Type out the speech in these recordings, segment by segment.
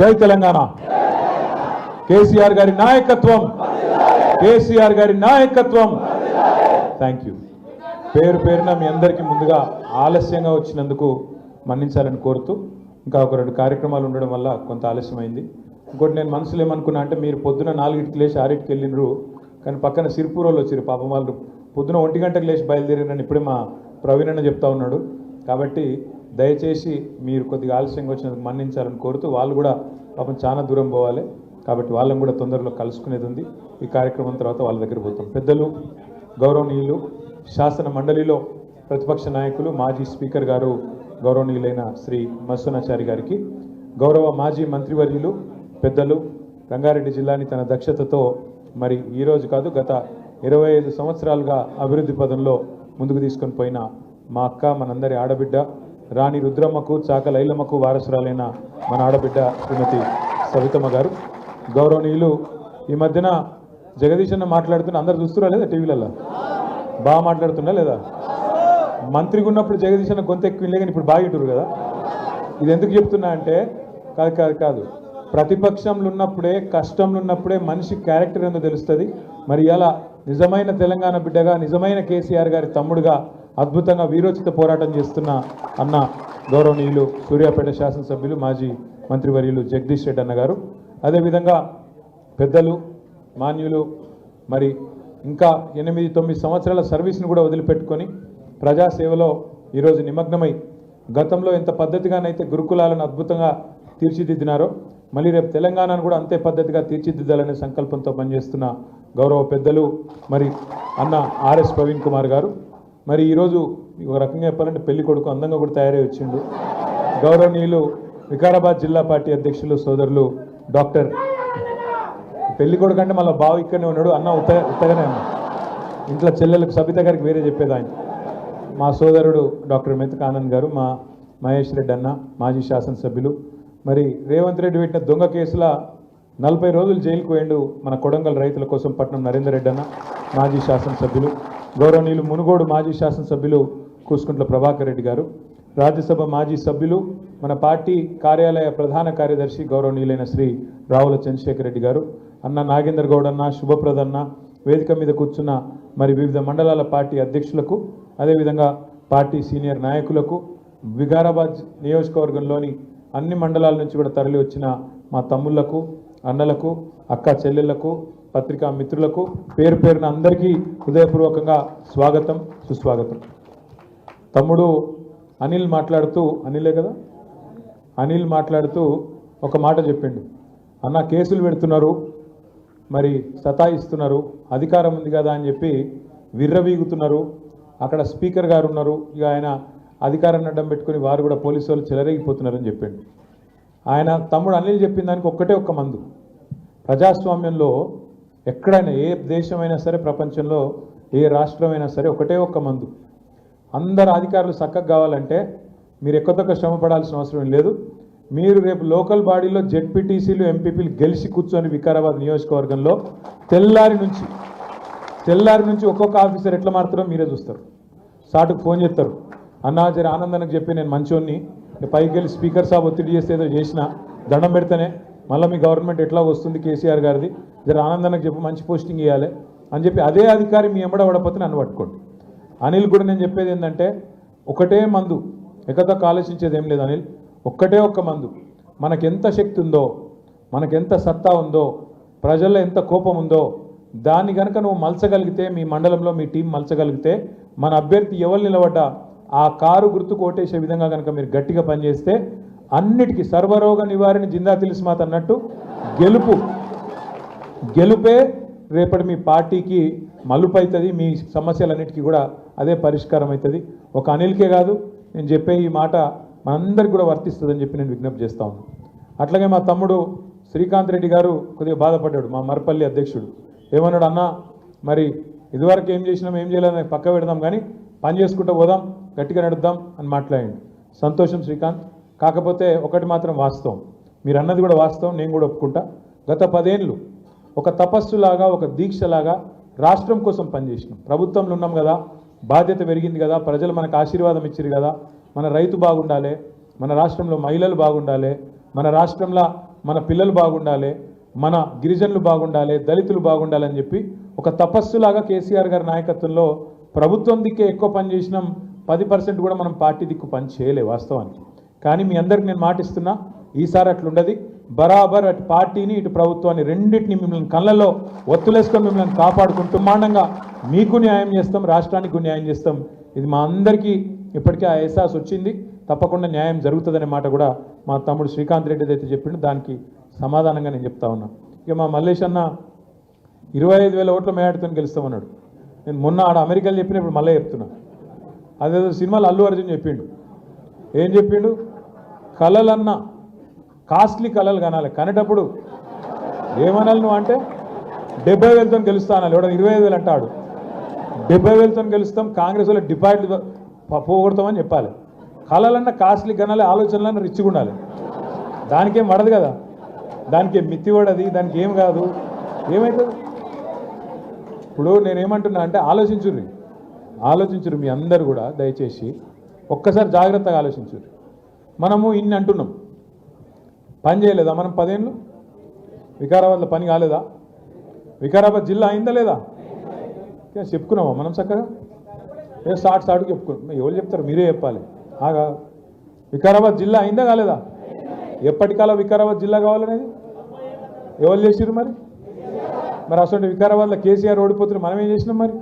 జై తెలంగాణ. కేసీఆర్ గారి నాయకత్వం. కేసీఆర్ గారి నాయకత్వం. థ్యాంక్ యూ పేరు పేరున మీ అందరికీ ముందుగా ఆలస్యంగా వచ్చినందుకు మన్నించాలని కోరుతూ ఇంకా ఒక రెండు కార్యక్రమాలు ఉండడం వల్ల కొంత ఆలస్యమైంది. ఇంకోటి నేను మనసులో ఏమనుకున్నా అంటే మీరు పొద్దున నాలుగింటికి లేచి ఆరింటికి వెళ్ళినరు కానీ పక్కన సిరిపూర్ వచ్చారు పాపం వాళ్ళు. పొద్దున ఒంటి గంటకు లేచి బయలుదేరినని ఇప్పుడే మా ప్రవీణ్ చెప్తా ఉన్నాడు. కాబట్టి దయచేసి మీరు కొద్దిగా ఆలస్యంగా వచ్చినందుకు మన్నించాలని కోరుతూ వాళ్ళు కూడా పాపం చాలా దూరం పోవాలి. కాబట్టి వాళ్ళని కూడా తొందరలో కలుసుకునేది ఉంది. ఈ కార్యక్రమం తర్వాత వాళ్ళ దగ్గర పోతాం. పెద్దలు గౌరవనీయులు శాసన మండలిలో ప్రతిపక్ష నాయకులు మాజీ స్పీకర్ గారు గౌరవనీయులైన శ్రీ మస్సునాచారి గారికి గౌరవ మాజీ మంత్రివర్యులు పెద్దలు రంగారెడ్డి జిల్లాని తన దక్షతతో మరి ఈరోజు కాదు గత ఇరవై ఐదు సంవత్సరాలుగా అభివృద్ధి పదంలో ముందుకు తీసుకొని పోయిన మా అక్క మనందరి ఆడబిడ్డ రాణి రుద్రమ్మకు చాక లైలమ్మకు వారసురాలైన మన ఆడబిడ్డ శ్రీమతి సవితమ్మ గారు. గౌరవనీయులు ఈ మధ్యన జగదీశన్న మాట్లాడుతున్న అందరు చూస్తురా లేదా టీవీలలో బాగా మాట్లాడుతున్నా లేదా? మంత్రిగా ఉన్నప్పుడు జగదీశన్న గొంత ఎక్కువ కానీ ఇప్పుడు బాగా ఇటురు కదా? ఇది ఎందుకు చెప్తున్నా అంటే కాదు కాదు కాదు. ప్రతిపక్షంలో ఉన్నప్పుడే కష్టంలో ఉన్నప్పుడే మనిషి క్యారెక్టర్ ఏందో తెలుస్తుంది. మరి ఇలా నిజమైన తెలంగాణ బిడ్డగా నిజమైన కేసీఆర్ గారి తమ్ముడుగా అద్భుతంగా వీరోచిత పోరాటం చేస్తున్న అన్న గౌరవనీయులు సూర్యాపేట శాసనసభ్యులు మాజీ మంత్రివర్యులు జగదీష్ రెడ్డి అన్న గారు. అదేవిధంగా పెద్దలు మాన్యులు మరి ఇంకా ఎనిమిది తొమ్మిది సంవత్సరాల సర్వీస్ను కూడా వదిలిపెట్టుకొని ప్రజాసేవలో ఈరోజు నిమగ్నమై గతంలో ఎంత పద్ధతిగానైతే గురుకులాలను అద్భుతంగా తీర్చిదిద్దినారో మళ్ళీ రేపు తెలంగాణను కూడా అంతే పద్ధతిగా తీర్చిదిద్దాలనే సంకల్పంతో పనిచేస్తున్న గౌరవ పెద్దలు మరి అన్న ఆర్ఎస్ ప్రవీణ్ కుమార్ గారు. మరి ఈరోజు ఒక రకంగా చెప్పాలంటే పెళ్ళి కొడుకు అందంగా కూడా తయారై వచ్చిండు. గౌరవనీయులు వికారాబాద్ జిల్లా పార్టీ అధ్యక్షులు సోదరులు డాక్టర్ పెళ్ళి కొడుకు అంటే మళ్ళీ బావ ఇక్కడనే ఉన్నాడు అన్న ఉత్త ఉత్తగానే అన్న ఇంట్లో చెల్లెలకు సబిత గారికి వేరే చెప్పేది ఆయన. మా సోదరుడు డాక్టర్ మెతక ఆనంద్ గారు మా మహేష్ రెడ్డి అన్న మాజీ శాసనసభ్యులు. మరి రేవంత్ రెడ్డి పెట్టిన దొంగ కేసుల నలభై రోజులు జైలుకు పోయిండు మన కొడంగల్ రైతుల కోసం పట్నం నరేందర్ రెడ్డి అన్న మాజీ శాసనసభ్యులు. గౌరవనీయులు మునుగోడు మాజీ శాసనసభ్యులు కూసుకుంట్ల ప్రభాకర్ రెడ్డి గారు రాజ్యసభ మాజీ సభ్యులు మన పార్టీ కార్యాలయ ప్రధాన కార్యదర్శి గౌరవనీయులైన శ్రీ రావుల చంద్రశేఖర్ రెడ్డి గారు అన్న నాగేందర్ గౌడ్ అన్న శుభప్రద్ అన్న వేదిక మీద కూర్చున్న మరి వివిధ మండలాల పార్టీ అధ్యక్షులకు అదేవిధంగా పార్టీ సీనియర్ నాయకులకు వికారాబాద్ నియోజకవర్గంలోని అన్ని మండలాల నుంచి కూడా తరలి వచ్చిన మా తమ్ముళ్ళకు అన్నలకు అక్క చెల్లెళ్ళకు పత్రికా మిత్రులకు పేరు పేరున అందరికీ హృదయపూర్వకంగా స్వాగతం సుస్వాగతం. తమ్ముడు అనిల్ మాట్లాడుతూ అనిలే కదా? అనిల్ మాట్లాడుతూ ఒక మాట చెప్పిండు. అన్న కేసులు పెడుతున్నారు మరి సతాయిస్తున్నారు అధికారం ఉంది కదా అని చెప్పి విర్రవీగుతున్నారు. అక్కడ స్పీకర్ గారు ఉన్నారు. ఇక ఆయన అధికారాన్ని అడ్డం పెట్టుకుని వారు కూడా పోలీసు వాళ్ళు చెలరేగిపోతున్నారని చెప్పిండు. ఆయన తమ్ముడు అనిల్ చెప్పిన దానికి ఒక్కటే ఒక్క మందు. ప్రజాస్వామ్యంలో ఎక్కడైనా ఏ దేశమైనా సరే ప్రపంచంలో ఏ రాష్ట్రమైనా సరే ఒకటే ఒక్క మందు. అందరు అధికారులు చక్కగా కావాలంటే మీరు ఎక్కదొక్క శ్రమ పడాల్సిన అవసరం లేదు. మీరు రేపు లోకల్ బాడీలో జెడ్పీటీసీలు ఎంపీపీలు గెలిచి కూర్చొని వికారాబాద్ నియోజకవర్గంలో తెల్లారి నుంచి తెల్లారి నుంచి ఒక్కొక్క ఆఫీసర్ ఎట్లా మారుతారో మీరే చూస్తారు. సాటుకు ఫోన్ చేస్తారు. అన్నా జర ఆనందానికి చెప్పి నేను మంచోన్ని. పైకి వెళ్ళి స్పీకర్ సాబ్ ఒత్తిడి చేస్తే ఏదో చేసిన దండం పెడితేనే మళ్ళీ మీ గవర్నమెంట్ ఎట్లా వస్తుంది కేసీఆర్ గారిది? జర ఆనందానికి చెప్పి మంచి పోస్టింగ్ ఇవ్వాలి అని చెప్పి అదే అధికారి మీ ఎంబడ పడపోతే నన్ను పట్టుకోండి. అనిల్ కూడా నేను చెప్పేది ఏంటంటే ఒకటే మందు ఎక్కదొక్క ఆలోచించేది ఏం లేదు అనిల్. ఒక్కటే ఒక్క మందు. మనకెంత శక్తి ఉందో మనకెంత సత్తా ఉందో ప్రజల్లో ఎంత కోపం ఉందో దాన్ని కనుక నువ్వు మలచగలిగితే మీ మండలంలో మీ టీం మలచగలిగితే మన అభ్యర్థి ఎవరు నిలబడ్డా ఆ కారు గుర్తుకు ఓటేసే విధంగా కనుక మీరు గట్టిగా పనిచేస్తే అన్నిటికీ సర్వరోగ నివారణ జిందా తిలిస్మాత్ అన్నట్టు గెలుపు. గెలుపే రేపటి మీ పార్టీకి మలుపు అవుతుంది మీ సమస్యలన్నిటికీ కూడా అదే పరిష్కారం అవుతుంది ఒక అనిల్కే కాదు నేను చెప్పే ఈ మాట మనందరికి కూడా వర్తిస్తుందని చెప్పి నేను విజ్ఞప్తి చేస్తా ఉన్నాను అట్లాగే మా తమ్ముడు శ్రీకాంత్ రెడ్డి గారు కొద్దిగా బాధపడ్డాడు మా మరపల్లి అధ్యక్షుడు. ఏమన్నాడు అన్న మరి ఇదివరకు ఏం చేసినాం ఏం చేయలేదని పక్క పెడదాం కానీ పని చేసుకుంటూ పోదాం గట్టిగా నడుద్దాం అని మాట్లాడండి. సంతోషం శ్రీకాంత్. కాకపోతే ఒకటి మాత్రం వాస్తవం. మీరు అన్నది కూడా వాస్తవం నేను కూడా ఒప్పుకుంటా. గత పదేళ్ళు ఒక తపస్సులాగా ఒక దీక్షలాగా రాష్ట్రం కోసం పనిచేసినాం. ప్రభుత్వంలో ఉన్నాం కదా బాధ్యత పెరిగింది కదా ప్రజలు మనకు ఆశీర్వాదం ఇచ్చారు కదా మన రైతు బాగుండాలి మన రాష్ట్రంలో మహిళలు బాగుండాలి మన రాష్ట్రంలో మన పిల్లలు బాగుండాలి మన గిరిజనులు బాగుండాలి దళితులు బాగుండాలని చెప్పి ఒక తపస్సులాగా కేసీఆర్ గారి నాయకత్వంలో ప్రభుత్వం దిక్కే ఎక్కువ పని చేసినాం. పది పర్సెంట్ కూడా మనం పార్టీ దిక్కు పని చేయలే వాస్తవానికి. కానీ మీ అందరికి నేను మాటిస్తున్నా ఈసారి అట్లుండదు. బరాబర్ అటు పార్టీని ఇటు ప్రభుత్వాన్ని రెండింటిని మిమ్మల్ని కళ్ళల్లో ఒత్తులేసుకొని మిమ్మల్ని కాపాడుకుంటూ మాండంగా మీకు న్యాయం చేస్తాం రాష్ట్రానికి న్యాయం చేస్తాం. ఇది మా అందరికీ ఇప్పటికే ఆ ఎహసాస్ వచ్చింది. తప్పకుండా న్యాయం జరుగుతుందనే మాట కూడా మా తమ్ముడు శ్రీకాంత్ రెడ్డి అయితే చెప్పిండు. దానికి సమాధానంగా నేను చెప్తా ఉన్నా. ఇక మా మల్లేష్ అన్న ఇరవై ఐదు వేల ఓట్ల మేడాడుతో గెలుస్తామన్నాడు నేను మొన్న ఆడ అమెరికాలో చెప్పిన ఇప్పుడు మళ్ళీ చెప్తున్నా. అదేదో సినిమాలు అల్లు అర్జున్ చెప్పిండు. ఏం చెప్పిండు? కళలన్నా కాస్ట్లీ కళలు కనాలి. కనేటప్పుడు ఏమనాలి నువ్వు అంటే డెబ్బై వేలతో గెలుస్తా అనాలి. ఇరవై ఐదు వేలు అంటాడు. డెబ్బై వేలతో గెలుస్తాం కాంగ్రెస్ వాళ్ళు డిపాజిట్ పోగొడతామని చెప్పాలి. కళలన్న కాస్ట్లీ కనాలి ఆలోచనలన్న రిచ్గా ఉండాలి. దానికేం పడదు కదా. దానికి ఏం మిత్తి పడది దానికి ఏం కాదు. ఏమవుతుంది ఇప్పుడు నేనేమంటున్నా అంటే ఆలోచించుర్రి. ఆలోచించురు మీ అందరు కూడా దయచేసి ఒక్కసారి జాగ్రత్తగా ఆలోచించుర్రి. మనము ఇన్ని అంటున్నాం. పని చేయలేదా మనం పదేళ్ళు? వికారాబాద్లో పని కాలేదా? వికారాబాద్ జిల్లా అయిందా లేదా? ఏ, చెప్పుకున్నామా మనం చక్కగా? ఏ సాట్ సాటుకు చెప్పుకున్నాం. ఎవరు చెప్తారు? మీరే చెప్పాలి. ఆగా వికారాబాద్ జిల్లా అయిందా కాలేదా? ఎప్పటికాలా వికారాబాద్ జిల్లా కావాలనేది? ఎవరు చేసిర్రు మరి? మరి అసలు వికారాబాద్లో కేసీఆర్ ఓడిపోతున్న మనం ఏం చేసినాం మరి?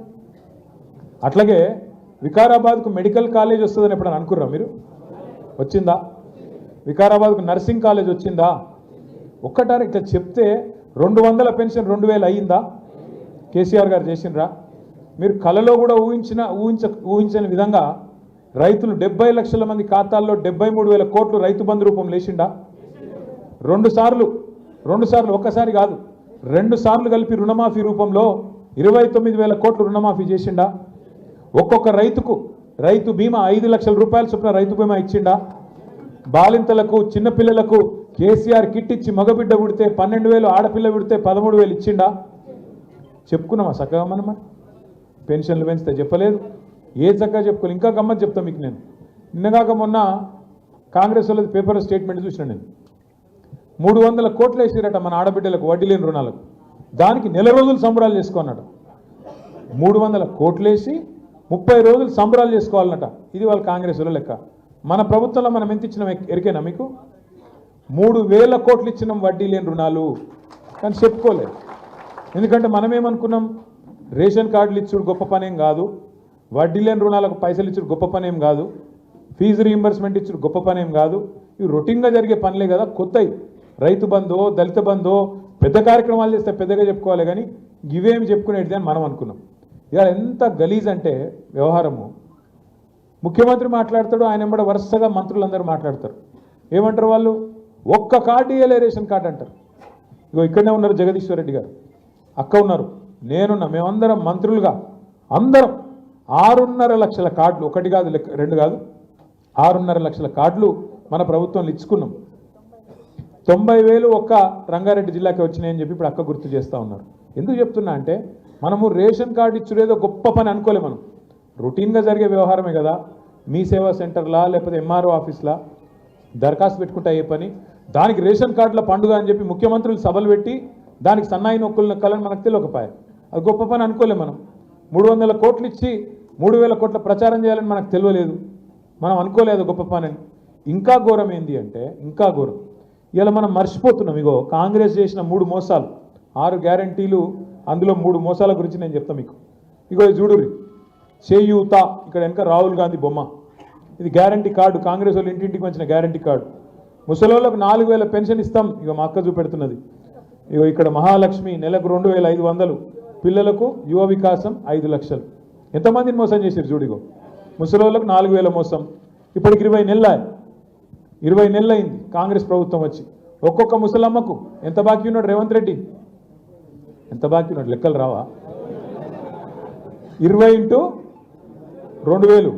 అట్లాగే వికారాబాద్కు మెడికల్ కాలేజ్ వస్తుందని ఎప్పుడైనా అనుకుర్రా మీరు? వచ్చిందా? వికారాబాద్కు నర్సింగ్ కాలేజ్ వచ్చిందా? ఒక్కటారు ఇట్లా చెప్తే రెండు వందల పెన్షన్ రెండు వేలు అయ్యిందా కేసీఆర్ గారు చేసిండ్రా. మీరు కలలో కూడా ఊహించిన ఊహించ ఊహించని విధంగా రైతులు డెబ్బై లక్షల మంది ఖాతాల్లో డెబ్బై మూడు వేల కోట్లు రైతు బంధు రూపం లేచిండా? రెండు సార్లు రెండు సార్లు ఒక్కసారి కాదు రెండు సార్లు కలిపి రుణమాఫీ రూపంలో ఇరవై తొమ్మిది వేల కోట్లు రుణమాఫీ చేసిండా? ఒక్కొక్క రైతుకు రైతు బీమా ఐదు లక్షల రూపాయల చొప్పున రైతు బీమా ఇచ్చిండా? బాలింతలకు చిన్నపిల్లలకు కేసీఆర్ కిట్ ఇచ్చి మగబిడ్డ పుడితే పన్నెండు వేలు ఆడపిల్ల పుడితే పదమూడు వేలు ఇచ్చిండా? చెప్పుకున్నామా చక్కగా మనం పెన్షన్లు పెంచితే చెప్పలేదు. ఏ చక్కగా చెప్పుకోలేదు ఇంకా గమ్మత్ చెప్తా మీకు నేను. నిన్నగాక మొన్న కాంగ్రెస్ వాళ్ళది పేపర్ స్టేట్మెంట్ చూసిన నేను. మూడు వందల కోట్లు వేసిరట మన ఆడబిడ్డలకు వడ్డీ లేని రుణాలకు. దానికి నెల రోజులు సంబరాలు చేసుకున్నాడు మూడు వందల కోట్లేసి ముప్పై రోజులు సంబరాలు చేసుకోవాలన్నట. ఇది వాళ్ళ కాంగ్రెస్ వాళ్ళ లెక్క. మన ప్రభుత్వంలో మనం ఎంత ఇచ్చినాం ఎక్- ఎరికేనా మీకు? మూడు వేల కోట్లు ఇచ్చినాం వడ్డీ లేని రుణాలు. కానీ చెప్పుకోలేదు. ఎందుకంటే మనం ఏమనుకున్నాం రేషన్ కార్డులు ఇచ్చుడు గొప్ప పనేం కాదు. వడ్డీ లేని రుణాలకు పైసలు ఇచ్చుడు గొప్ప పనేం కాదు. ఫీజు రీయింబర్స్మెంట్ ఇచ్చుడు గొప్ప పనేం కాదు. ఇవి రొటీన్గా జరిగే పనులే కదా కొత్తవి రైతు బంధో దళిత బంధో పెద్ద కార్యక్రమాలు చేస్తే పెద్దగా చెప్పుకోవాలి కానీ ఇవేమి చెప్పుకునేటిది అని మనం అనుకున్నాం ఇవాళ ఎంత గలీజ్ అంటే వ్యవహారము. ముఖ్యమంత్రి మాట్లాడతాడు ఆయన కూడా వరుసగా మంత్రులందరూ మాట్లాడతారు. ఏమంటారు వాళ్ళు? ఒక్క కార్డు ఇయ్యలే రేషన్ కార్డు అంటారు. ఇగో ఇక్కడనే ఉన్నారు జగదీశ్వర్ రెడ్డి గారు. అక్క ఉన్నారు. నేనున్న మేమందరం మంత్రులుగా అందరం ఆరున్నర లక్షల కార్డులు ఒకటి కాదు లెక్క రెండు కాదు ఆరున్నర లక్షల కార్డులు మన ప్రభుత్వంలో ఇచ్చుకున్నాం. తొంభై వేలు ఒక్క రంగారెడ్డి జిల్లాకి వచ్చినాయని చెప్పి ఇప్పుడు అక్క గుర్తు చేస్తూ ఉన్నారు. ఎందుకు చెప్తున్నా అంటే మనము రేషన్ కార్డు ఇచ్చుడేదో గొప్ప పని అనుకోలే మనం. రొటీన్గా జరిగే వ్యవహారమే కదా. మీ సేవా సెంటర్లా లేకపోతే ఎంఆర్ఓ ఆఫీస్లా దరఖాస్తు పెట్టుకుంటే అయ్యే పని? దానికి రేషన్ కార్డుల పండుగ అని చెప్పి ముఖ్యమంత్రులు సభలు పెట్టి దానికి సన్నాయి నొక్కులు నొక్కాలని మనకు తెలియకపోయా. అది గొప్ప పని అనుకోలే మనం. మూడు వందల కోట్లు ఇచ్చి మూడు వేల కోట్ల ప్రచారం చేయాలని మనకు తెలియలేదు. మనం అనుకోలేదు గొప్ప పని అని. ఇంకా ఘోరం ఏంది అంటే ఇంకా ఘోరం. ఇలా మనం మర్చిపోతున్నాం. ఇగో కాంగ్రెస్ చేసిన మూడు మోసాలు ఆరు గ్యారంటీలు అందులో మూడు మోసాల గురించి నేను చెప్తాను మీకు. ఇగో ఇది చూడుర్రి. చేయూత ఇక్కడ వెనక రాహుల్ గాంధీ బొమ్మ. ఇది గ్యారంటీ కార్డు కాంగ్రెస్ వాళ్ళు ఇంటింటికి వచ్చిన గ్యారంటీ కార్డు ముసలోళ్ళకు నాలుగు వేల పెన్షన్ ఇస్తాం ఇక మా అక్క చూపెడుతున్నది. ఇగో ఇక్కడ మహాలక్ష్మి నెలకు రెండు వేల ఐదు వందలు. పిల్లలకు యువ వికాసం ఐదు లక్షలు. ఎంతమందిని మోసం చేశారు చూడిగో ముసలోళ్ళకు నాలుగు వేల మోసం. ఇప్పటికి ఇరవై నెలల ఇరవై నెలలు అయింది కాంగ్రెస్ ప్రభుత్వం వచ్చి. ఒక్కొక్క ముసలమ్మకు ఎంత బాకీ ఉన్నాడు రేవంత్ రెడ్డి? ఎంత బాకీ ఉన్నాడు? లెక్కలు రావా? ఇరవై ఇంటూ రెండు వేలు.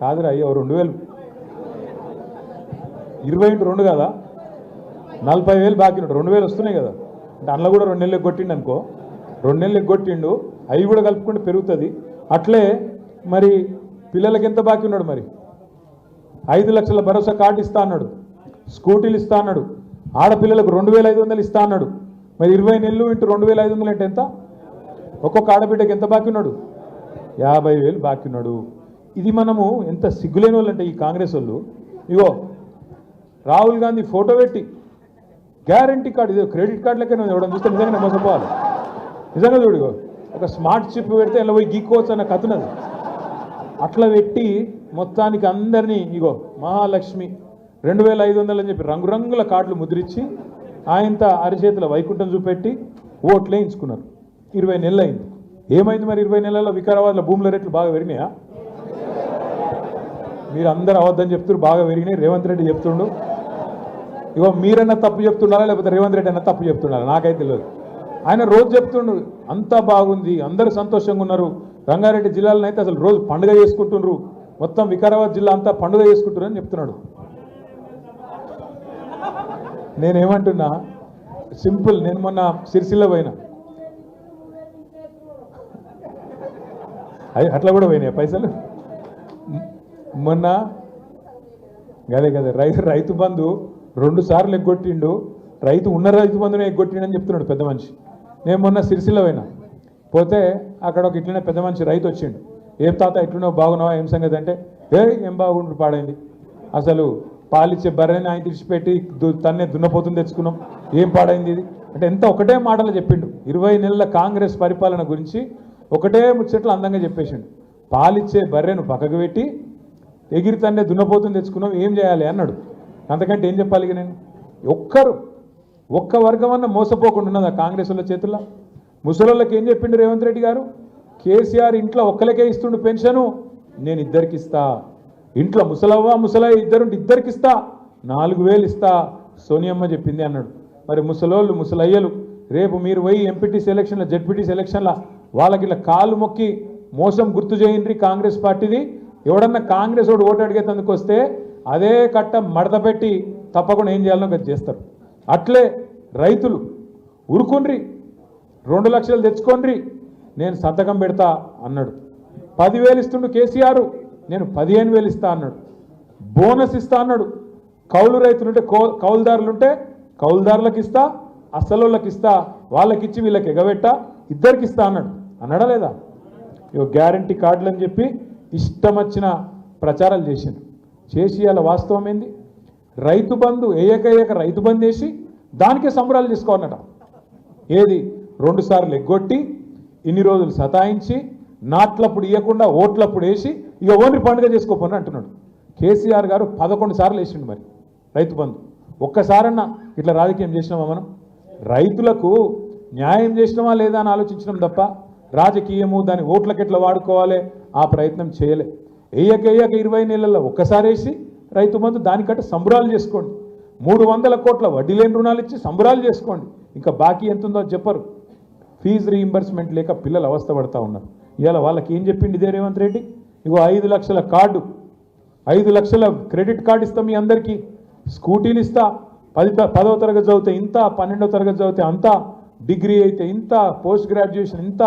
కాదురా అయ్యో రెండు వేలు. ఇరవై ఇంటూ రెండు కదా? నలభై వేలు బాకీ ఉన్నాడు రెండు వేలు వస్తున్నాయి కదా. అంటే అందులో కూడా రెండు నెలలు కొట్టిండు అనుకో. రెండు నెలలు కొట్టిండు అవి కూడా కలుపుకుంటే పెరుగుతుంది. అట్లే మరి పిల్లలకి ఎంత బాకీ ఉన్నాడు మరి? ఐదు లక్షల భరోసా కార్డు ఇస్తా అన్నాడు. స్కూటీలు ఇస్తా అన్నాడు. ఆడపిల్లలకు రెండు వేల ఐదు వందలు ఇస్తా అన్నాడు. మరి ఇరవై నెలలు ఇంటూ రెండు వేల ఐదు వందలు అంటే ఎంత? ఒక్కొక్క ఆడబిడ్డకి ఎంత బాకీ ఉన్నాడు? యాభై వేలు బాకీ ఉన్నాడు ఇది మనము ఎంత సిగ్గులేని వాళ్ళు అంటే ఈ కాంగ్రెస్ వాళ్ళు. ఇగో రాహుల్ గాంధీ ఫోటో పెట్టి గ్యారంటీ కార్డు ఇది క్రెడిట్ కార్డు లెక్క ఎవడం చూస్తే నిజంగా మోసపోవాలి. నిజంగా చూడు ఇగో. ఒక స్మార్ట్ చిప్ పెడితే ఇలా పోయి గీక్కోవచ్చు అన్న కథనది అట్లా పెట్టి మొత్తానికి అందరినీ ఇగో మహాలక్ష్మి రెండు వేల ఐదు వందలు అని చెప్పి రంగురంగుల కార్డులు ముద్రించి ఆయనతో అరిచేతుల వైకుంఠం చూపెట్టి ఓట్లు వేయించుకున్నారు. ఇరవై నెలలు అయింది ఏమైంది మరి ఇరవై నెలల్లో వికారాబాద్లో భూముల రేట్లు బాగా పెరిగినాయా? మీరు అందరు అవద్దని చెప్తున్నారు బాగా పెరిగినాయి. రేవంత్ రెడ్డి చెప్తుండు. ఇగో మీరన్నా తప్పు చెప్తున్నారా లేకపోతే రేవంత్ రెడ్డి అన్న తప్పు చెప్తున్నారా? నాకైతే తెలియదు. ఆయన రోజు చెప్తుండు అంతా బాగుంది అందరూ సంతోషంగా ఉన్నారు. రంగారెడ్డి జిల్లాలో అయితే అసలు రోజు పండుగ చేసుకుంటుండ్రు. మొత్తం వికారాబాద్ జిల్లా అంతా పండుగ చేసుకుంటున్నారని చెప్తున్నాడు. నేనేమంటున్నా సింపుల్ నేను మొన్న సిరిసిల్ల పోయినా అయ్యి అట్లా కూడా పోయినాయి పైసలు. మొన్న గదే కదా రైతు రైతు బంధు రెండు సార్లు ఎగ్గొట్టిండు. రైతు ఉన్న రైతు బంధుని ఎగ్గొట్టిండు అని చెప్తున్నాడు పెద్ద మనిషి. నేను మొన్న సిరిసిల్ల పోయినా. పోతే అక్కడ ఒక ఇట్లనే పెద్ద మనిషి రైతు వచ్చిండు. ఏం తాత ఎట్లున్నావు? బాగున్నావా? ఏం సంగతి? అంటే ఏ ఏం బాగుండు పాడైంది. అసలు పాలిచ్చే బర్రెని ఆయన తెచ్చిపెట్టి తన్నే దున్నపోతుంది తెచ్చుకున్నాం. ఏం పాడైంది ఇది? అంటే ఎంత ఒకటే మాటలు చెప్పిండు. ఇరవై నెలల కాంగ్రెస్ పరిపాలన గురించి ఒకటే ముచ్చట్లు అందంగా చెప్పేసిండు. పాలిచ్చే బర్రెను పక్కకు పెట్టి ఎగిరి తన్నే దున్నపోతుని తెచ్చుకున్నాం ఏం చేయాలి అన్నాడు. అంతకంటే ఏం చెప్పాలి నేను? ఒక్కరు ఒక్క వర్గం అన్న మోసపోకుండా ఉన్నదా కాంగ్రెస్ వాళ్ళ చేతుల్లో? ముసలోళ్ళకి ఏం చెప్పిండు రేవంత్ రెడ్డి గారు? కేసీఆర్ ఇంట్లో ఒక్కలకే ఇస్తుండు పెన్షను నేను ఇద్దరికి ఇస్తా. ఇంట్లో ముసలవ్వ ముసలయ్య ఇద్దరుంటే ఇద్దరికి ఇస్తా. నాలుగు వేలు ఇస్తా సోనియమ్మ చెప్పింది అన్నాడు. మరి ముసలోళ్ళు ముసలయ్యలు రేపు మీరు పోయి ఎంపీటీ సెలక్షన్ల జడ్పీటీ సెలక్షన్ల వాళ్ళకి ఇలా కాలు మొక్కి మోసం గుర్తు చేయండి కాంగ్రెస్ పార్టీది. ఎవడన్నా కాంగ్రెస్ వాడు ఓటు అడిగేందుకు వస్తే అదే కట్ట మడత పెట్టి తప్పకుండా ఏం చేయాలో అది చేస్తారు. అట్లే రైతులు ఉరుకుండ్రి రెండు లక్షలు తెచ్చుకోండి నేను సంతకం పెడతా అన్నాడు. పదివేలు ఇస్తుండు కేసీఆర్. నేను పదిహేను వేలు ఇస్తా అన్నాడు. బోనస్ ఇస్తా అన్నాడు. కౌలు రైతులుంటే కౌ కౌలుదారులుంటే కౌలుదారులకు ఇస్తా అసలోళ్ళకి ఇస్తా వాళ్ళకి ఇచ్చి వీళ్ళకి ఎగబెట్టా ఇద్దరికి ఇస్తా అన్నాడు. అన్నాడా లేదా? ఇగో గ్యారంటీ కార్డులు అని చెప్పి ఇష్టం వచ్చిన ప్రచారాలు చేసిండు చేసి అలా వాస్తవం ఏంది? రైతు బంధు ఏయక ఏయక రైతు బంధు వేసి దానికే సంబరాలు చేసుకోనట ఏది? రెండు సార్లు ఎగ్గొట్టి ఇన్ని రోజులు సతాయించి నాట్లప్పుడు ఇవ్వకుండా ఓట్లప్పుడు వేసి ఇక ఓన్లీ పండుగ చేసుకోపోను అంటున్నాడు. కేసీఆర్ గారు పదకొండు సార్లు వేసిండు మరి రైతు బంధు. ఒక్కసారన్నా ఇట్లా రాజకీయం చేసినామా మనం? రైతులకు న్యాయం చేసినామా లేదా అని ఆలోచించడం తప్ప రాజకీయము దాని ఓట్లకి ఎట్లా వాడుకోవాలి? ఆ ప్రయత్నం చేయలే. వేయక వేయక ఇరవై నెలల్లో ఒక్కసారి వేసి రైతు బంధు దానికంటే సంబరాలు చేసుకోండి. మూడు వందల కోట్ల వడ్డీ లేని రుణాలు ఇచ్చి సంబరాలు చేసుకోండి. ఇంకా బాకీ ఎంత ఉందో చెప్పరు. ఫీజు రీఇంబర్స్మెంట్ లేక పిల్లలు అవస్థ పడతా ఉన్నారు. ఇవాళ వాళ్ళకి ఏం చెప్పింది ఇదే రేవంత్ రెడ్డి? ఇగో ఐదు లక్షల కార్డు. ఐదు లక్షల క్రెడిట్ కార్డు ఇస్తాం మీ అందరికీ. స్కూటీలు ఇస్తా. పది పదవ తరగతి చదివితే ఇంత పన్నెండవ తరగతి చదివితే అంత. డిగ్రీ అయితే ఇంత పోస్ట్ గ్రాడ్యుయేషన్ ఇంత.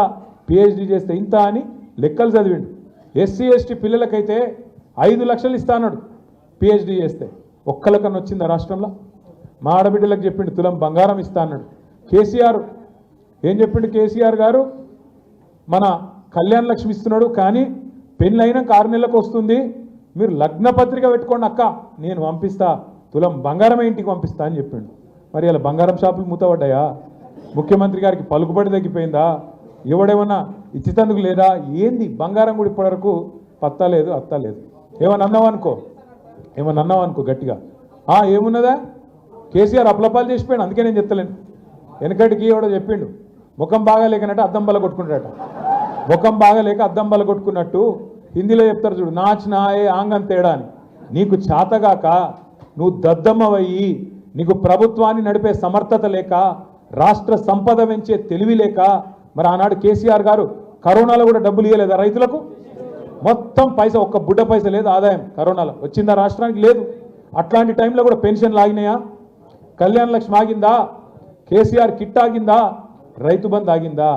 పిహెచ్డి చేస్తే ఇంత అని లెక్కలు చదివిండు. ఎస్సీ ఎస్టీ పిల్లలకైతే ఐదు లక్షలు ఇస్తానడు పిహెచ్డి చేస్తే. ఒక్కలకన్నా వచ్చిందా రాష్ట్రంలో? మా ఆడబిడ్డలకు చెప్పిండు తులం బంగారం ఇస్తా అన్నాడు. కేసీఆర్ ఏం చెప్పిండు కేసీఆర్ గారు? మన కళ్యాణ లక్ష్మి ఇస్తున్నాడు కానీ పెళ్ళైనాక ఆరు నెలలకు వస్తుంది. మీరు లగ్న పత్రిక పెట్టుకోండి అక్క నేను పంపిస్తా. తులం బంగారమే ఇంటికి పంపిస్తా అని చెప్పిండు. మరి అలా బంగారం షాపులు మూతపడ్డాయా? ముఖ్యమంత్రి గారికి పలుకుబడి తగ్గిపోయిందా? ఎవడేమన్నా ఇచ్చితందుకు లేదా? ఏంది? బంగారం కూడా ఇప్పటివరకు వరకు పత్తలేదు అత్తలేదు. ఏమన్నా అన్నావు అనుకో? ఏమన్నా అన్నావు అనుకో గట్టిగా? ఆ ఏమున్నదా? కేసీఆర్ అప్లపాలు చేసిపోయాడు అందుకే నేను చెప్తలేను. వెనకటికి ఎవడో చెప్పిండు ముఖం బాగా లేకనట్టు అద్దం బల కొట్టుకుంటాడట. ముఖం బాగా లేక అద్దం బల కొట్టుకున్నట్టు హిందీలో చెప్తారు చూడు నాచ్ నాయే ఆంగం తేడా అని. నీకు చాతగాక నువ్వు దద్దమ్మవయ్యి నీకు ప్రభుత్వాన్ని నడిపే సమర్థత లేక రాష్ట్ర సంపద పెంచే తెలివి లేక మరి ఆనాడు కేసీఆర్ గారు కరోనాలో కూడా డబ్బులు ఇవ్వలేదా రైతులకు? మొత్తం పైసా ఒక్క బుడ్డ పైస లేదు ఆదాయం కరోనాలో. వచ్చిందా రాష్ట్రానికి? లేదు. అట్లాంటి టైంలో కూడా పెన్షన్ లాగినాయా? కళ్యాణ లక్ష్మి ఆగిందా? కేసీఆర్ కిట్ ఆగిందా? రైతు బంద్ ఆగిందా?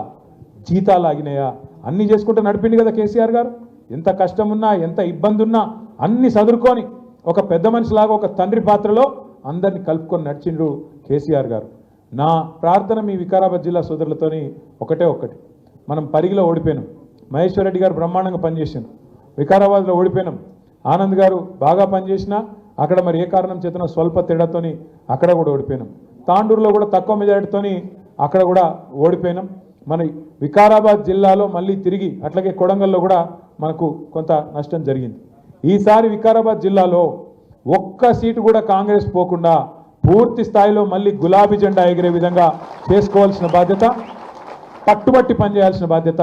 జీతాలు ఆగినాయా? అన్నీ చేసుకుంటూ నడిపింది కదా కేసీఆర్ గారు. ఎంత కష్టం ఉన్నా ఎంత ఇబ్బంది ఉన్నా అన్ని చదువుకొని ఒక పెద్ద మనిషిలాగా ఒక తండ్రి పాత్రలో అందరిని కలుపుకొని నడిచిండ్రు కేసీఆర్ గారు. నా ప్రార్థన మీ వికారాబాద్ జిల్లా సోదరులతోని ఒకటే ఒక్కటి. మనం పరిగిలో ఓడిపోయినాం. మహేశ్వర్ రెడ్డి గారు బ్రహ్మాండంగా పనిచేసాను వికారాబాద్లో ఓడిపోయినాం. ఆనంద్ గారు బాగా పనిచేసినా అక్కడ మరి ఏ కారణం చేతనో స్వల్ప తేడాతోని అక్కడ కూడా ఓడిపోయినాం. తాండూరులో కూడా తక్కువ మెజారిటీతోని అక్కడ కూడా ఓడిపోయినాం. మన వికారాబాద్ జిల్లాలో మళ్ళీ తిరిగి అట్లాగే కొడంగల్లో కూడా మనకు కొంత నష్టం జరిగింది. ఈసారి వికారాబాద్ జిల్లాలో ఒక్క సీటు కూడా కాంగ్రెస్ పోకుండా పూర్తి స్థాయిలో మళ్ళీ గులాబీ జెండా ఎగిరే విధంగా చేసుకోవాల్సిన బాధ్యత పట్టుబట్టి పనిచేయాల్సిన బాధ్యత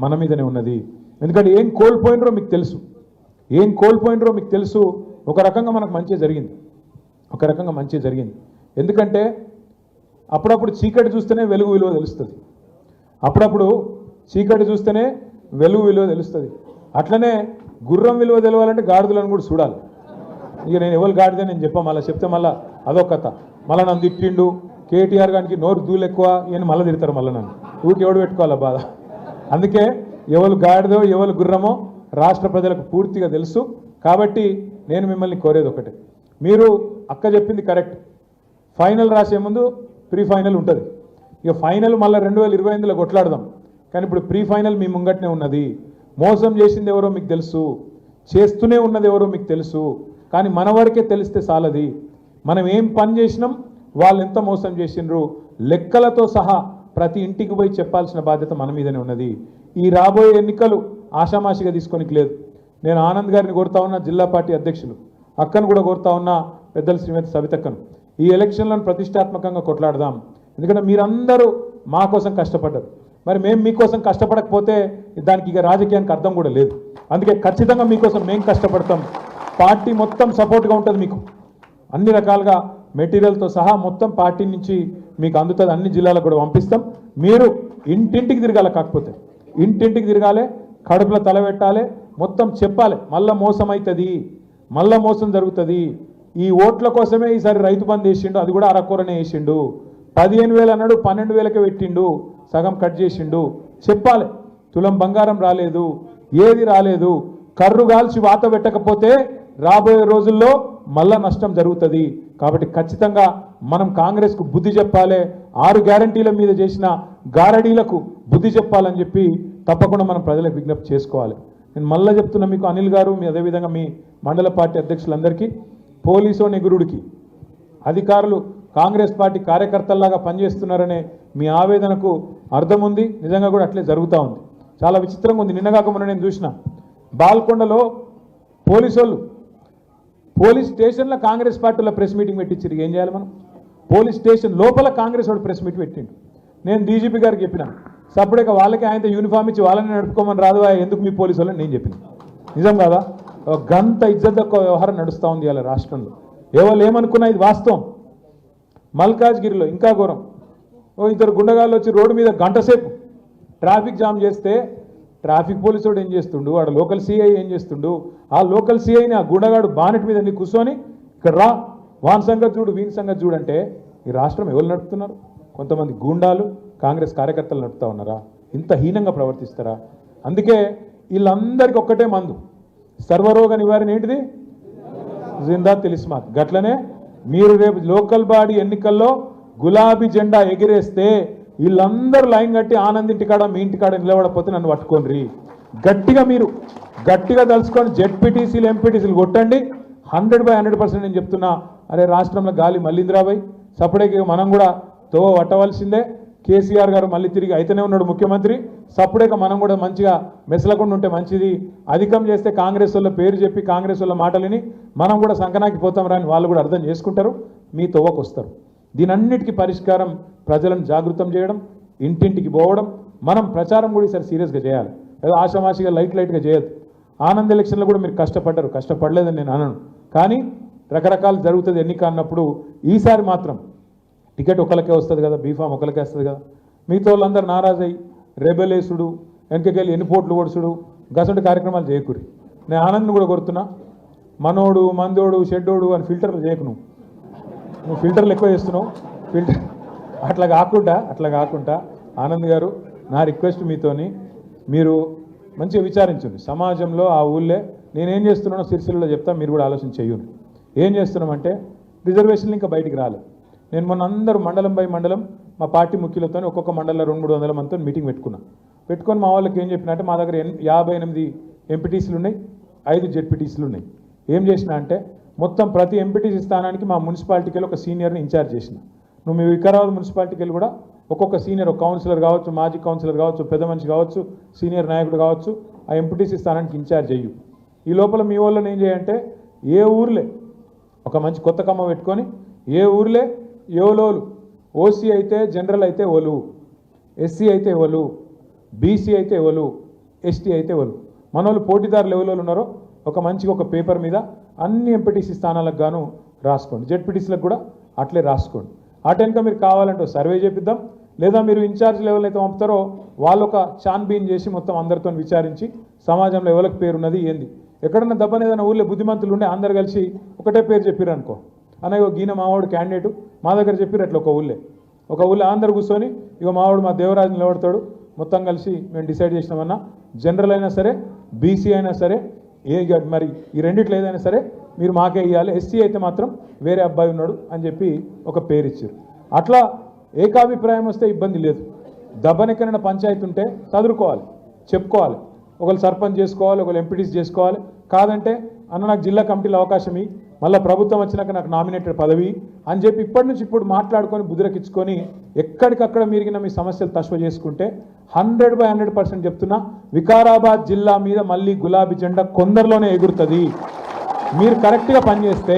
మన మీదనే ఉన్నది. ఎందుకంటే ఏం కోల్పోయినరో మీకు తెలుసు. ఏం కోల్పోయినరో మీకు తెలుసు. ఒక రకంగా మనకు మంచి జరిగింది. ఒక రకంగా మంచి జరిగింది. ఎందుకంటే అప్పుడప్పుడు చీకటి చూస్తేనే వెలుగు విలువ తెలుస్తుంది. అప్పుడప్పుడు చీకటి చూస్తేనే వెలుగు విలువ తెలుస్తుంది. అట్లనే గుర్రం విలువ తెలవాలంటే గాడిదలను కూడా చూడాలి. ఇక నేను ఎవరు గాడిదే నేను చెప్పా మళ్ళీ చెప్తే మళ్ళీ అదొక కథ. మళ్ళీ నన్ను తిట్టిండు. కేటీఆర్ గారికి నోరు దూలు ఎక్కువ ఈయన మళ్ళీ తిడతారు మళ్ళీ నన్ను. ఊరికి ఎవడు పెట్టుకోవాలా బాధ? అందుకే ఎవరు గాడిదో ఎవరు గుర్రమో రాష్ట్ర ప్రజలకు పూర్తిగా తెలుసు. కాబట్టి నేను మిమ్మల్ని కోరేది ఒకటే. మీరు అక్క చెప్పింది కరెక్ట్. ఫైనల్ రాసే ముందు ప్రీ ఫైనల్ ఉంటుంది. ఇక ఫైనల్ మళ్ళీ రెండు వేల ఇరవై ఐదులో కొట్లాడదాం. కానీ ఇప్పుడు ప్రీ ఫైనల్ మీ ముంగట్నే ఉన్నది. మోసం చేసింది ఎవరో మీకు తెలుసు. చేస్తూనే ఉన్నది ఎవరో మీకు తెలుసు. కానీ మన వరకే తెలిస్తే చాలది మనం ఏం పని చేసినాం వాళ్ళు ఎంత మోసం చేసిండ్రు లెక్కలతో సహా ప్రతి ఇంటికి పోయి చెప్పాల్సిన బాధ్యత మన మీదనే ఉన్నది. ఈ రాబోయే ఎన్నికలు ఆషామాషిగా తీసుకోనికి లేదు. నేను ఆనంద్ గారిని కోరుతా ఉన్నా జిల్లా పార్టీ అధ్యక్షులు. అక్కను కూడా కోరుతా ఉన్నా పెద్దల శ్రీమతి సవితక్కను. ఈ ఎలక్షన్లను ప్రతిష్టాత్మకంగా కొట్లాడదాం. ఎందుకంటే మీరందరూ మా కోసం కష్టపడ్డారు. మరి మేము మీకోసం కష్టపడకపోతే దానికి ఇక రాజకీయానికి అర్థం కూడా లేదు. అందుకే ఖచ్చితంగా మీకోసం మేము కష్టపడతాం. పార్టీ మొత్తం సపోర్ట్గా ఉంటుంది మీకు. అన్ని రకాలుగా మెటీరియల్తో సహా మొత్తం పార్టీ నుంచి మీకు అందుతుంది. అన్ని జిల్లాలకు కూడా పంపిస్తాం. మీరు ఇంటింటికి తిరగాలి కాకపోతే. ఇంటింటికి తిరగాలి కడుపులో తల పెట్టాలి మొత్తం చెప్పాలి. మళ్ళా మోసం అవుతుంది మళ్ళా మోసం జరుగుతుంది. ఈ ఓట్ల కోసమే ఈసారి రైతు బంద్ వేసిండు. అది కూడా అరకూరనే వేసిండు. పదిహేను వేలు అన్నాడు పన్నెండు వేలకే పెట్టిండు. సగం కట్ చేసిండు. చెప్పాలి. తులం బంగారం రాలేదు. ఏది రాలేదు. కర్రు గాల్చి వాత పెట్టకపోతే రాబోయే రోజుల్లో మళ్ళా నష్టం జరుగుతుంది. కాబట్టి ఖచ్చితంగా మనం కాంగ్రెస్కు బుద్ధి చెప్పాలి ఆరు గ్యారంటీల మీద చేసిన గారడీలకు బుద్ధి చెప్పాలని చెప్పి తప్పకుండా మనం ప్రజలకు విజ్ఞప్తి చేసుకోవాలి. నేను మళ్ళీ చెప్తున్నా మీకు అనిల్ గారు మీ అదేవిధంగా మీ మండల పార్టీ అధ్యక్షులందరికీ పోలీసు నిగురుడికి అధికారులు కాంగ్రెస్ పార్టీ కార్యకర్తల్లాగా పనిచేస్తున్నారనే మీ ఆవేదనకు అర్థం ఉంది నిజంగా కూడా అట్లే జరుగుతూ ఉంది. చాలా విచిత్రంగా ఉంది. నిన్నగాక మొన్న నేను చూసిన బాల్కొండలో పోలీసు వాళ్ళు పోలీస్ స్టేషన్లో కాంగ్రెస్ పార్టీలో ప్రెస్ మీటింగ్ పెట్టించారు ఏం చేయాలి మనం? పోలీస్ స్టేషన్ లోపల కాంగ్రెస్ వాడు ప్రెస్ మీట్ పెట్టిండు. నేను డీజీపీ గారికి చెప్పిన సపరేక వాళ్ళకి ఆయనతో యూనిఫామ్ ఇచ్చి వాళ్ళని నడుపుకోమని రాదు ఎందుకు మీ పోలీసు వాళ్ళని? నేను చెప్పిన. నిజం కాదా? గంత ఇజ్జత్ వ్యవహారం నడుస్తూ ఉంది ఇలా రాష్ట్రంలో. ఎవరు ఏమనుకున్నా ఇది వాస్తవం. మల్కాజ్గిరిలో ఇంకా ఘోరం. ఓ ఇద్దరు గుండగాళ్ళు వచ్చి రోడ్డు మీద గంట సేపు ట్రాఫిక్ జామ్ చేస్తే ట్రాఫిక్ పోలీసు వాడు ఏం చేస్తుండు? వాడు లోకల్ సిఐ ఏం చేస్తుండు? ఆ లోకల్ సిఐని ఆ గుండగాడు బానెట్ మీద నీ కూర్చొని ఇక్కడ రా. వాన్ సంగతి చూడు వీని సంగతి చూడంటే ఈ రాష్ట్రం ఎవరు నడుపుతున్నారు? కొంతమంది గూండాలు కాంగ్రెస్ కార్యకర్తలు నడుపుతా ఉన్నారా? ఇంత హీనంగా ప్రవర్తిస్తారా? అందుకే వీళ్ళందరికీ ఒక్కటే మందు. సర్వరోగ నివారణ ఏంటిది? జిందా తెలిస్మాత్. గట్లనే మీరు రేపు లోకల్ బాడీ ఎన్నికల్లో గులాబీ జెండా ఎగిరేస్తే వీళ్ళందరూ లైన్ కట్టి ఆనంద్ ఇంటికాడ మీ ఇంటికాడ నిలబడపోతే నన్ను పట్టుకోండి గట్టిగా మీరు గట్టిగా తలుచుకొని జెడ్పీటీసీలు ఎంపీటీసీలు కొట్టండి. హండ్రెడ్ బై హండ్రెడ్ పర్సెంట్ నేను చెప్తున్నా అరే రాష్ట్రంలో గాలి మళ్ళీందిరాబాయ్ సపడేకి మనం కూడా తోవ పట్టవలసిందే. కేసీఆర్ గారు మళ్ళీ తిరిగి అయితేనే ఉన్నాడు ముఖ్యమంత్రి. సప్పుడేక మనం కూడా మంచిగా మెసలకుండా ఉంటే మంచిది. అధికం చేస్తే కాంగ్రెస్ వాళ్ళ పేరు చెప్పి కాంగ్రెస్ వాళ్ళ మాటలని మనం కూడా సంకనాకి పోతాం రాని వాళ్ళు కూడా అర్థం చేసుకుంటారు. మీ తోవకు వస్తారు దీనన్నిటికీ పరిష్కారం ప్రజలను జాగృతం చేయడం ఇంటింటికి పోవడం మనం ప్రచారం కూడా ఈసారి సీరియస్గా చేయాలి. ఏదో ఆషామాషిగా లైట్ లైట్గా చేయొద్దు. ఆనంద్ ఎలక్షన్లో కూడా మీరు కష్టపడ్డారు. కష్టపడలేదని నేను అనను. కానీ రకరకాలు జరుగుతుంది ఎన్నిక అన్నప్పుడు ఈసారి మాత్రం టికెట్ ఒకరికే వస్తుంది కదా బీఫామ్ ఒకరికే వస్తుంది కదా. మిగతా వాళ్ళందరూ నారాజయ్యి రెబెలేసుడు వెనకకెళ్ళి ఎన్ని పోట్లు కొడుచుడు గసంటి కార్యక్రమాలు చేయకూరి. నేను ఆనంద్ని కూడా కొడుతున్నా మనోడు మందోడు షెడ్డోడు అని ఫిల్టర్లు చేయకు నువ్వు. నువ్వు ఫిల్టర్లు ఎక్కువ చేస్తున్నావు. ఫిల్టర్ అట్లా కాకుండా అట్లా కాకుండా ఆనంద్ గారు నా రిక్వెస్ట్ మీతోని మీరు మంచిగా విచారించండి. సమాజంలో ఆ ఊళ్ళే నేనేం చేస్తున్నానో సిరిసిల్లలో చెప్తా మీరు కూడా ఆలోచన చెయ్యండి ఏం చేస్తున్నామంటే రిజర్వేషన్లు ఇంకా బయటికి రాలేదు నేను మొన్న అందరూ మండలం బై మండలం మా పార్టీ ముఖ్యులతో ఒక్కొక్క మండలంలో రెండు మూడు వందల మందితో మీటింగ్ పెట్టుకున్నా. పెట్టుకొని మా వాళ్ళకి ఏం చెప్పినా అంటే మా దగ్గర ఎన్- యాభై ఎనిమిది ఎంపీటీసీలు ఉన్నాయి ఐదు జెడ్పీటీసీలు ఉన్నాయి. ఏం చేసిన అంటే మొత్తం ప్రతి ఎంపీటీసీ స్థానానికి మా మున్సిపాలిటీకి వెళ్ళి ఒక సీనియర్ని ఇన్ఛార్జ్ చేసిన. నువ్వు మీ వికారాబాద్ మున్సిపాలిటీకి వెళ్ళి కూడా ఒక్కొక్క సీనియర్ ఒక కౌన్సిలర్ కావచ్చు మాజీ కౌన్సిలర్ కావచ్చు పెద్ద మనిషి కావచ్చు సీనియర్ నాయకుడు కావచ్చు ఆ ఎంపీటీసీ స్థానానికి ఇన్ఛార్జ్ అయ్యు ఈ లోపల మీ వాళ్ళని ఏం చేయంటే ఏ ఊర్లే ఒక మంచి కొత్త కమ్మ పెట్టుకొని ఏ ఊర్లే ఎవలోలు ఓసీ అయితే జనరల్ అయితే ఒలు ఎస్సీ అయితే ఒలు బీసీ అయితే ఒలు ఎస్టీ అయితే ఒలు మన వాళ్ళు పోటీదారులు ఎవరు ఉన్నారో ఒక మంచిగా ఒక పేపర్ మీద అన్ని ఎంపీటీసీ స్థానాలకు గాను రాసుకోండి. జెడ్పీటీసీలకు కూడా అట్లే రాసుకోండి. అటెన్క మీరు కావాలంటే సర్వే చేపిద్దాం. లేదా మీరు ఇన్ఛార్జ్ లెవెల్ అయితే పంపుతారో వాళ్ళు ఒక ఛాన్బీన్ చేసి మొత్తం అందరితో విచారించి సమాజంలో ఎవరికి పేరున్నది ఏంది? ఎక్కడన్నా దెబ్బన ఏదైనా ఊళ్ళో బుద్ధిమంతులు ఉండే అందరు కలిసి ఒకటే పేరు చెప్పారు అనుకో అనగా గీన మావాడు క్యాండిడేట్ మా దగ్గర చెప్పారు అట్లా ఒక ఊళ్ళే. ఒక ఊళ్ళో అందరు కూర్చొని ఇక మావాడు మా దేవరాజు నిలబడతాడు. మొత్తం కలిసి మేము డిసైడ్ చేసినామన్నా జనరల్ అయినా సరే బీసీ అయినా సరే ఏ ఇక మరి? ఈ రెండిట్లో ఏదైనా సరే మీరు మాకే ఇవ్వాలి ఎస్సీ అయితే మాత్రం వేరే అబ్బాయి ఉన్నాడు అని చెప్పి ఒక పేరు ఇచ్చారు అట్లా ఏకాభిప్రాయం వస్తే ఇబ్బంది లేదు. దబ్బనెక్కనైనా పంచాయతీ ఉంటే చదువుకోవాలి చెప్పుకోవాలి. ఒకరు సర్పంచ్ చేసుకోవాలి ఒకరు ఎంపీటీస్ చేసుకోవాలి. కాదంటే అన్న నాకు జిల్లా కమిటీలో అవకాశం మళ్ళీ ప్రభుత్వం వచ్చినాక నాకు నామినేటెడ్ పదవి అని చెప్పి ఇప్పటి నుంచి ఇప్పుడు మాట్లాడుకొని బుదిరకిచ్చుకొని ఎక్కడికక్కడ మీరిగిన మీ సమస్యలు తశ్వ చేసుకుంటే హండ్రెడ్ బై హండ్రెడ్ పర్సెంట్ చెప్తున్నా వికారాబాద్ జిల్లా మీద మళ్ళీ గులాబీ జెండా కొందరిలోనే ఎగురుతుంది. మీరు కరెక్ట్గా పనిచేస్తే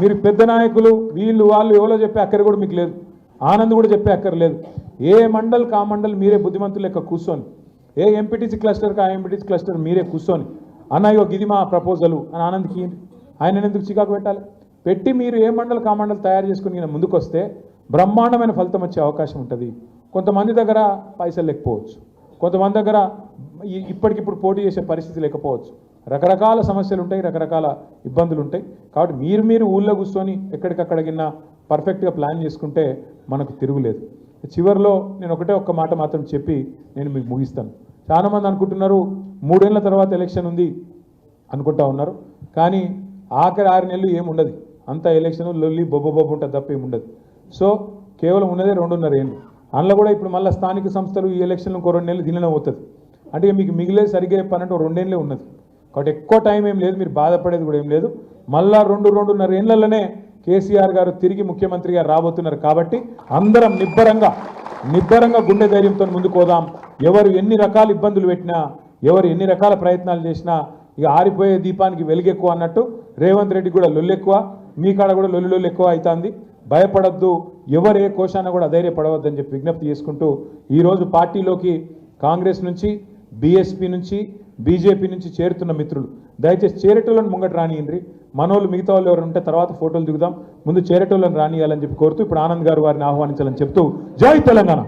మీరు పెద్ద నాయకులు వీళ్ళు వాళ్ళు ఎవరో చెప్పే అక్కర కూడా మీకు లేదు. ఆనంద్ కూడా చెప్పే అక్కర్లేదు ఏ మండల్ కా మండల్ మీరే బుద్ధిమంతులు లెక్క కూర్చొని ఏ ఎంపీటీసీ క్లస్టర్కి ఆ ఎంపీటీసీ క్లస్టర్ మీరే కూర్చొని అన్న ఇగో ఇది మా ప్రపోజలు అని ఆనంద్కి ఆయన ఎందుకు చికాకు పెట్టాలి? పెట్టి మీరు ఏ మండల్ కా మండల్ తయారు చేసుకుని ముందుకు వస్తే బ్రహ్మాండమైన ఫలితం వచ్చే అవకాశం ఉంటుంది. కొంతమంది దగ్గర పైసలు లేకపోవచ్చు. కొంతమంది దగ్గర ఇప్పటికిప్పుడు పోటీ చేసే పరిస్థితి లేకపోవచ్చు. రకరకాల సమస్యలు ఉంటాయి రకరకాల ఇబ్బందులు ఉంటాయి. కాబట్టి మీరు మీరు ఊళ్ళో కూర్చొని ఎక్కడికక్కడికిన్నా పర్ఫెక్ట్గా ప్లాన్ చేసుకుంటే మనకు తిరుగులేదు. చివరిలో నేను ఒకటే ఒక్క మాట మాత్రం చెప్పి నేను మీకు ముగిస్తాను. చాలామంది అనుకుంటున్నారు మూడేళ్ళ తర్వాత ఎలక్షన్ ఉంది అనుకుంటా ఉన్నారు. కానీ ఆఖరి ఆరు నెలలు ఏముండదు. అంత ఎలక్షన్ లొల్లి బొబ్బ బొబ్బు ఉంటుంది తప్ప ఏముండదు సో కేవలం ఉన్నదే రెండున్నర ఏళ్ళు అందులో కూడా ఇప్పుడు మళ్ళీ స్థానిక సంస్థలు ఈ ఎలక్షన్లు ఇంకో రెండు నెలలు దీనిలో అవుతుంది అంటే మీకు మిగిలే సరిగ్గా పన్నెండు రెండేళ్ళే ఉన్నది. కాబట్టి ఎక్కువ టైం ఏం లేదు మీరు బాధపడేది కూడా ఏం లేదు. మళ్ళా రెండు రెండున్నర ఏళ్ళలోనే కేసీఆర్ గారు తిరిగి ముఖ్యమంత్రిగా రాబోతున్నారు కాబట్టి అందరం నిబ్బరంగా నిబ్బరంగా గుండె ధైర్యంతో ముందుకు పోదాం. ఎవరు ఎన్ని రకాల ఇబ్బందులు పెట్టినా ఎవరు ఎన్ని రకాల ప్రయత్నాలు చేసినా ఇక ఆరిపోయే దీపానికి వెలుగెక్కువ అన్నట్టు రేవంత్ రెడ్డి కూడా లొల్లెక్కువ మీ కాడ కూడా లొల్లి లొల్లు ఎక్కువ అవుతుంది. భయపడద్దు. ఎవరు ఏ కోశాన కూడా అధైర్యపడవద్దని చెప్పి విజ్ఞప్తి చేసుకుంటూ ఈరోజు పార్టీలోకి కాంగ్రెస్ నుంచి బీఎస్పీ నుంచి బీజేపీ నుంచి చేరుతున్న మిత్రులు. దయచేసి చేరేటోళ్ళని ముంగట రానియండి. మనోళ్ళు మిగతా వాళ్ళు ఎవరు ఉంటే తర్వాత ఫోటోలు దిగుదాం. ముందు చేరేటోళ్ళని రానియాలని చెప్పి కోరుతూ ఇప్పుడు ఆనంద్ గారు వారిని ఆహ్వానించాలని చెప్తూ జై తెలంగాణ.